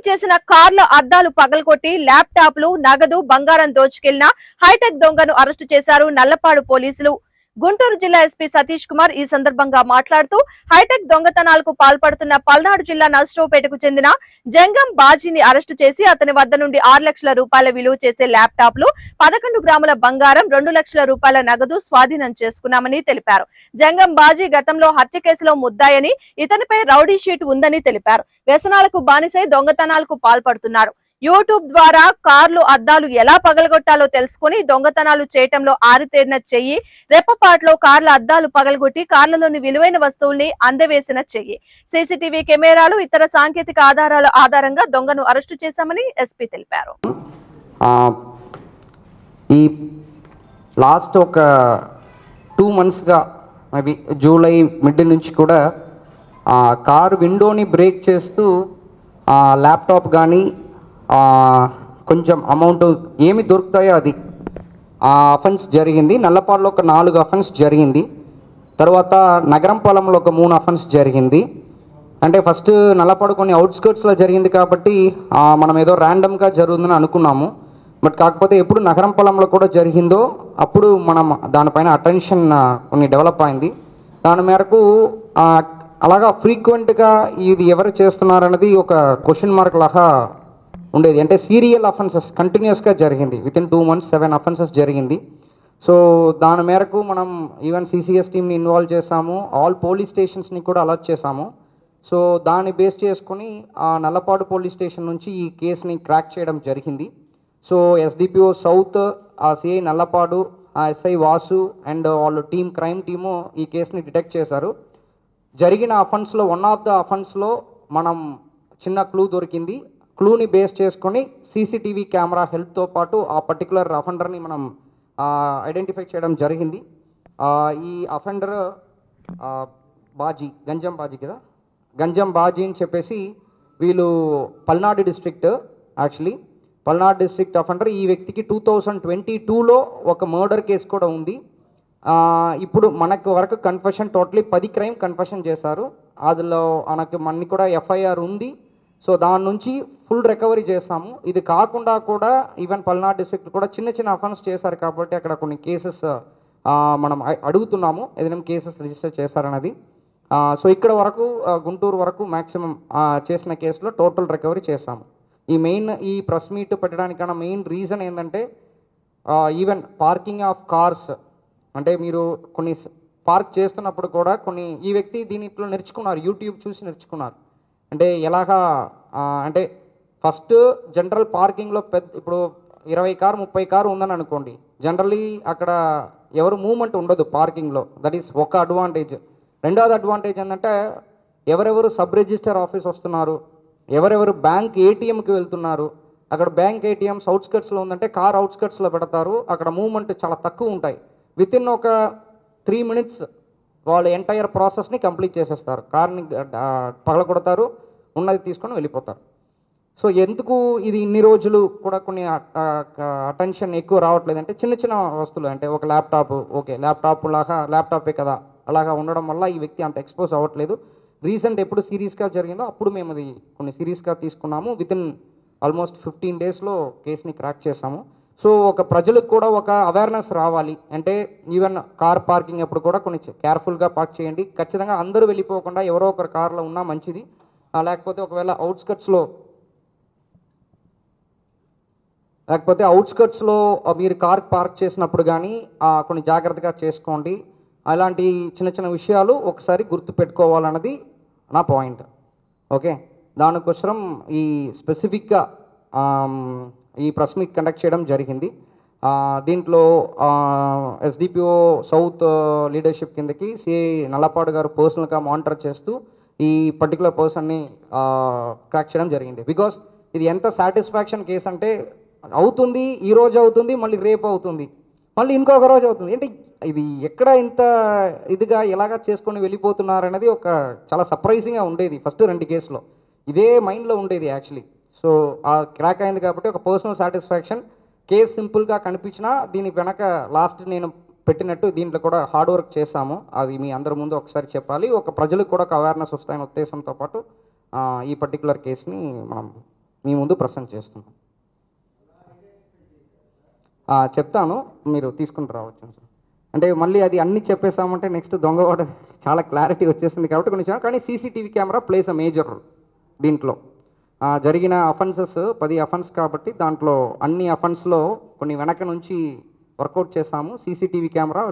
Checking చేసిన కార్ల అద్దాలు పగలగొట్టి ల్యాప్టాప్లు నగదు బంగారం దోచుకెళ్ళిన హైటెక్ దొంగను అరెస్టు చేశారు నల్లపాడు పోలీసులు. గుంటూరు జిల్లా ఎస్పీ సతీష్ కుమార్ ఈ సందర్భంగా మాట్లాడుతూ హైటెక్ దొంగతనాలకు పాల్పడుతున్న పల్నాడు జిల్లా నర్సరావుపేటకు చెందిన జంగం బాజీని అరెస్టు చేసి అతని వద్ద నుండి ఆరు లక్షల రూపాయల విలువ చేసే ల్యాప్టాప్లు పదకొండు గ్రాముల బంగారం రెండు లక్షల రూపాయల నగదు స్వాధీనం చేసుకున్నామని తెలిపారు. జంగం బాజీ గతంలో హత్య కేసులో ముద్దాయని ఇతనిపై రౌడీ షీట్ ఉందని తెలిపారు. వ్యసనాలకు బానిసై దొంగతనాలకు పాల్పడుతున్నారు. యూట్యూబ్ ద్వారా కార్లు అద్దాలు ఎలా పగలగొట్టాలో తెలుసుకుని దొంగతనాలు చేయటంలో ఆరితేరిన చెయ్యి రెప్పపాట్లో కార్ల అద్దాలు పగలగొట్టి కార్లలోని విలువైన వస్తువుల్ని అందవేసిన చెయ్యి. సీసీటీవీ కెమెరాలు ఇతర సాంకేతిక ఆధారాల ఆధారంగా దొంగను అరెస్టు చేశామని ఎస్పీ తెలిపారు. ఈ లాస్ట్ ఒక టూ మంత్స్గా మేబీ జూలై మిడ్ నుంచి కూడా కారు విండోని బ్రేక్ చేస్తూ ల్యాప్టాప్ కానీ కొంచెం అమౌంట్ ఏమి దొరుకుతాయో అది. ఆ అఫెన్స్ జరిగింది. నల్లపాడులో ఒక నాలుగు అఫెన్స్ జరిగింది. తర్వాత నగరం పొలంలో ఒక మూడు అఫెన్స్ జరిగింది. అంటే ఫస్ట్ నల్లపాడు కొన్ని అవుట్స్కర్ట్స్లో జరిగింది కాబట్టి మనం ఏదో ర్యాండమ్గా జరుగుతుందని అనుకున్నాము. బట్ కాకపోతే ఎప్పుడు నగరం పొలంలో కూడా జరిగిందో అప్పుడు మనం దానిపైన అటెన్షన్ కొన్ని డెవలప్ అయింది. దాని మేరకు అలాగా ఫ్రీక్వెంట్గా ఇది ఎవరు చేస్తున్నారనేది ఒక క్వశ్చన్ మార్క్ లాగా ఉండేది. అంటే సీరియల్ అఫెన్సెస్ కంటిన్యూస్గా జరిగింది. Within two months seven offences జరిగింది. సో దాని మేరకు మనం ఈవెన్ సిసిఎస్ టీమ్ని ఇన్వాల్వ్ చేసాము ఆల్ పోలీస్ స్టేషన్స్ని కూడా అలర్ట్ చేసాము సో దాన్ని బేస్ చేసుకుని ఆ నల్లపాడు పోలీస్ స్టేషన్ నుంచి ఈ కేసుని క్రాక్ చేయడం జరిగింది. సో ఎస్డిపిఓ సౌత్ ఆ సిఐ నల్లపాడు ఆ ఎస్ఐ వాసు అండ్ వాళ్ళు టీం క్రైమ్ టీము ఈ కేసుని డిటెక్ట్ చేశారు. జరిగిన అఫెన్స్లో వన్ ఆఫ్ ద అఫెన్స్లో మనం చిన్న క్లూ దొరికింది. క్లూని బేస్ చేసుకొని సీసీటీవీ కెమెరా హెల్ప్తో పాటు ఆ పర్టికులర్ అఫెండర్ని మనం ఐడెంటిఫై చేయడం జరిగింది. ఈ అఫెండర్ బాజీ గంజం బాజీ కదా? గంజం బాజీ అని చెప్పేసి వీళ్ళు Palnadu district actually. Palnadu district offender ఈ వ్యక్తికి టూ థౌజండ్ ట్వంటీ టూలో ఒక మర్డర్ కేసు కూడా ఉంది. ఇప్పుడు మనకు వరకు కన్ఫెషన్ టోటలీ పది క్రైమ్ కన్ఫెషన్ చేశారు. అందులో మనకు మనకి కూడా ఎఫ్ఐఆర్ ఉంది. సో దాని నుంచి ఫుల్ రికవరీ చేస్తాము. ఇది కాకుండా కూడా ఈవెన్ పల్నాడు డిస్ట్రిక్ట్ కూడా చిన్న చిన్న అఫెన్స్ చేశారు కాబట్టి అక్కడ కొన్ని కేసెస్ మనం అడుగుతున్నాము. ఏదైనా కేసెస్ రిజిస్టర్ చేశారన్నది. సో ఇక్కడ వరకు గుంటూరు వరకు మ్యాక్సిమం చేసిన కేసులో టోటల్ రికవరీ చేస్తాము. ఈ మెయిన్ ఈ ప్రెస్ మీట్ పెట్టడానికన్నా మెయిన్ రీజన్ ఏంటంటే ఈవెన్ పార్కింగ్ ఆఫ్ కార్స్ అంటే మీరు కొన్ని పార్క్ చేస్తున్నప్పుడు కూడా కొన్ని ఈ వ్యక్తి దీనిలో నేర్చుకున్నారు యూట్యూబ్ చూసి నేర్చుకున్నారు. అంటే ఎలాగా అంటే ఫస్ట్ జనరల్ పార్కింగ్లో పెద్ద ఇప్పుడు ఇరవై కారు ముప్పై కారు ఉందని అనుకోండి. జనరలీ అక్కడ ఎవరు మూమెంట్ ఉండదు పార్కింగ్లో. దట్ ఈస్ ఒక అడ్వాంటేజ్. రెండవది అడ్వాంటేజ్ ఏంటంటే ఎవరెవరు సబ్ రిజిస్టర్ ఆఫీస్ వస్తున్నారు ఎవరెవరు బ్యాంక్ ఏటీఎంకి వెళ్తున్నారు. అక్కడ బ్యాంక్ ఏటీఎం అవుట్స్కట్స్లో ఉందంటే కార్ అవుట్స్కట్స్లో పెడతారు. అక్కడ మూమెంట్ చాలా తక్కువ ఉంటాయి. విత్ ఇన్ ఒక త్రీ మినిట్స్ వాళ్ళు ఎంటైర్ ప్రాసెస్ని కంప్లీట్ చేసేస్తారు. కార్ని పగలగొడతారు ఉన్నది తీసుకొని వెళ్ళిపోతారు. సో ఎందుకు ఇది ఇన్ని రోజులు కూడా కొన్ని అటెన్షన్ ఎక్కువ రావట్లేదు అంటే చిన్న చిన్న వస్తువులు అంటే ఒక ల్యాప్టాప్ ఓకే ల్యాప్టాప్ లాగా ల్యాప్టాపే కదా అలాగా ఉండడం వల్ల ఈ వ్యక్తి అంత ఎక్స్పోజ్ అవ్వట్లేదు. రీసెంట్ ఎప్పుడు సిరీస్గా జరిగిందో అప్పుడు మేము అది కొన్ని సిరీస్గా తీసుకున్నాము. విత్ ఇన్ ఆల్మోస్ట్ ఫిఫ్టీన్ డేస్లో కేసుని క్రాక్ చేసాము. సో ఒక ప్రజలకు కూడా ఒక అవేర్నెస్ రావాలి. అంటే ఈవెన్ కార్ పార్కింగ్ అప్పుడు కూడా కొన్ని కేర్ఫుల్గా పార్క్ చేయండి. ఖచ్చితంగా అందరూ వెళ్ళిపోకుండా ఎవరో ఒకరు కార్లో ఉన్నా మంచిది. లేకపోతే ఒకవేళ అవుట్స్కట్స్లో లేకపోతే అవుట్స్కట్స్లో మీరు కార్ పార్క్ చేసినప్పుడు కానీ కొన్ని జాగ్రత్తగా చేసుకోండి. అలాంటి చిన్న చిన్న విషయాలు ఒకసారి గుర్తు పెట్టుకోవాలన్నది నా పాయింట్ ఓకే? దానికోసం ఈ స్పెసిఫిక్గా ఈ ప్రెస్ మీట్ కండక్ట్ చేయడం జరిగింది. దీంట్లో ఎస్డిపిఓ సౌత్ లీడర్షిప్ కిందకి సిఐ నల్లపాడు గారు పర్సనల్గా మానిటర్ చేస్తూ ఈ పర్టికులర్ పర్సన్ని క్రాక్ చేయడం జరిగింది. బికాస్ ఇది ఎంత సాటిస్ఫాక్షన్ కేసు అంటే అవుతుంది ఈ రోజు అవుతుంది మళ్ళీ రేపు అవుతుంది మళ్ళీ ఇంకొక రోజు అవుతుంది. అంటే ఇది ఎక్కడ ఇంత ఇదిగా ఎలాగా చేసుకొని వెళ్ళిపోతున్నారనేది ఒక చాలా సర్ప్రైజింగ్గా ఉండేది ఫస్ట్ రెండు కేసులో ఇదే మైండ్లో ఉండేది యాక్చువల్లీ సో ఆ క్రాక్ అయింది కాబట్టి ఒక పర్సనల్ సాటిస్ఫాక్షన్ కేసు సింపుల్గా కనిపించినా దీని వెనక లాస్ట్ నేను పెట్టినట్టు దీంట్లో కూడా హార్డ్ వర్క్ చేశాము. అది మీ అందరి ముందు ఒకసారి చెప్పాలి. ఒక ప్రజలకు కూడా ఒక అవేర్నెస్ వస్తాయనే ఉద్దేశంతో పాటు ఈ పర్టికులర్ కేసుని మనం మీ ముందు ప్రసెంట్ చేస్తున్నాం. చెప్తాను. మీరు తీసుకుంటూ రావచ్చు. అంటే మళ్ళీ అది అన్ని చెప్పేసామంటే నెక్స్ట్ దొంగ చాలా క్లారిటీ వచ్చేసింది కాబట్టి కొంచెం కానీ సీసీటీవీ కెమెరా ప్లేస్ అ మేజర్ దీంట్లో. జరిగిన అఫెన్సెస్ పది అఫెన్స్ కాబట్టి దాంట్లో అన్ని అఫెన్స్లో కొన్ని వెనక నుంచి వర్కౌట్ చేశాము. CCTV camera